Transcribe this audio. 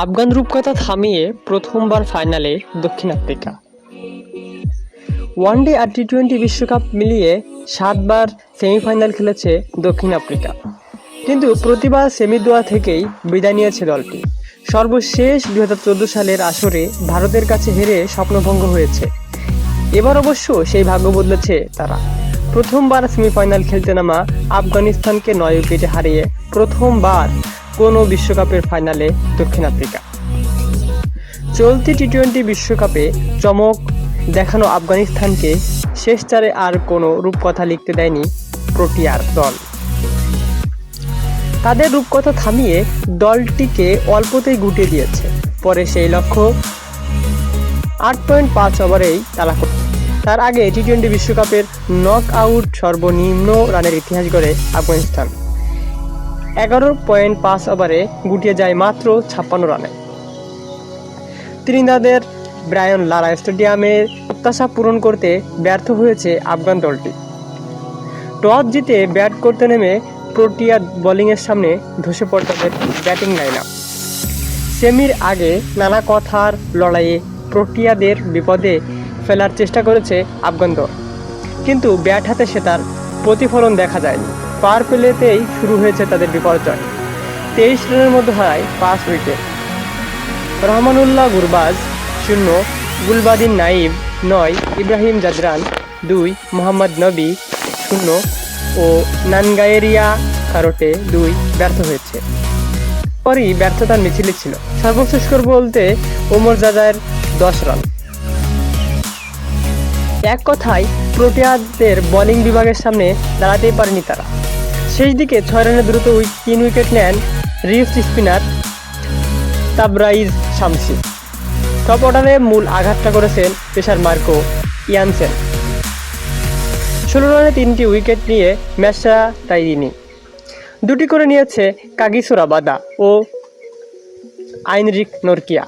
আফগান রূপকথা থামিয়ে প্রথমবার ফাইনালে দক্ষিণ আফ্রিকা। ওয়ানডে আর টি টোয়েন্টি বিশ্বকাপ মিলিয়ে সাতবার সেমিফাইনাল খেলেছে দক্ষিণ আফ্রিকা। কিন্তু প্রতিবার সেমি দোয়া থেকেই বিদায় নিয়েছে দলটি। সর্বশেষ দু হাজার চোদ্দ সালের আসরে ভারতের কাছে হেরে স্বপ্নভঙ্গ হয়েছে। এবার অবশ্য সেই ভাগ্য বদলেছে তারা। প্রথমবার সেমিফাইনাল খেলতে নামা আফগানিস্তানকে নয় উইকেটে হারিয়ে প্রথমবার কোনো বিশ্বকাপের ফাইনালে দক্ষিণ আফ্রিকা। চলতি টি টোয়েন্টি বিশ্বকাপে চমক দেখানো আফগানিস্তানকে শেষ চারে আর কোনো রূপকথা লিখতে দেয়নি প্রোটিয়ার দল। তাদের রূপকথা থামিয়ে দলটিকে অল্পতেই গুটিয়ে দিয়েছে। পরে সেই লক্ষ্য আট পয়েন্ট পাঁচ ওভারেই তারা তার আগে টি টোয়েন্টি বিশ্বকাপের নক আউট সর্বনিম্ন রানের ইতিহাস গড়ে আফগানিস্তান। এগারো পয়েন্ট পাঁচ ওভারে গুটিয়ে যায় মাত্র ছাপ্পান্ন রানে। ত্রিনিদাদের ব্রায়ন লারা স্টেডিয়ামের প্রত্যাশা পূরণ করতে ব্যর্থ হয়েছে আফগান দলটি। টস জিতে ব্যাট করতে নেমে প্রোটিয়া বোলিংয়ের সামনে ধসে পড়ে তাদের ব্যাটিং লাইন আপ। সেমির আগে নানা কথার লড়াইয়ে প্রোটিয়াদের বিপদে ফেলার চেষ্টা করেছে আফগান দল। কিন্তু ব্যাট হাতে সে তার প্রতিফলন দেখা যায়নি। পার পেলেতেই শুরু হয়েছে তাদের বিপর্যয়। তেইশ রানের মধ্যে হারায় পাঁচ উইকেট। রহমানুল্লাহ গুরবাজ শূন্য, গুলবাদিন নাইব নয়, ইব্রাহিম জাদরান দুই, মোহাম্মদ নবী শূন্য ও নানগায়েরিয়া কারোটে দুই ব্যর্থ হয়েছে। পরই ব্যর্থতার মিছিলে ছিল। সর্বশেষ বলতে ওমর জাজায়ের দশ রান। এক কথায় প্রোটিয়াদের বোলিং বিভাগের সামনে দাঁড়াতেই পারেনি তারা। শেষ দিকে ছয় রানের দ্রুত তিন উইকেট নেন রিফ স্পিনার তাবরাইজ শামসি। টপ অর্ডারে মূল আঘাতটা করেছেন পেশার মার্কো ইয়ানসেন। ষোলো রানে তিনটি উইকেট নিয়ে ম্যাচটা তাই তিনি। দুটি করে নিয়েছে কাগিসুরা বাদা ও আইনরিক নরকিয়া।